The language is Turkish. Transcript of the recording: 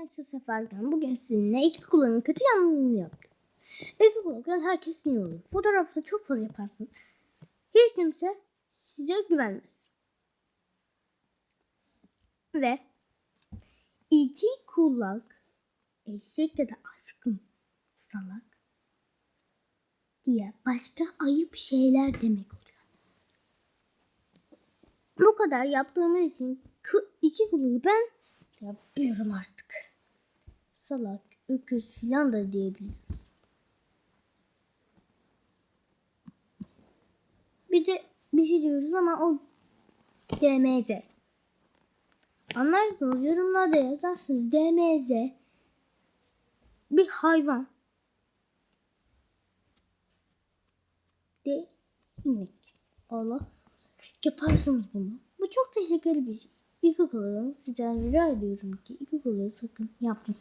Ben şu seferden bugün sizinle iki kulağın kötü yanlarını yaptım. İki kulaktan herkes sinir olur. Fotoğrafta çok fazla yaparsın. Hiç kimse size güvenmez. Ve iki kulak eşek ya da aşkım salak diye başka ayıp şeyler demek oluyor. Bu kadar yaptığımız için iki kulağı ben yapıyorum artık. Salak, öküz filan da diyebiliriz. Bir de bir şey diyoruz ama o DMZ. Anlarsınız yorumlarda yazarsınız DMZ bir hayvan. De inek. Allah yaparsınız bunu. Bu çok tehlikeli bir şey. İlk okulun sizden rica ediyorum ki ilk okulu sakın yapmayın.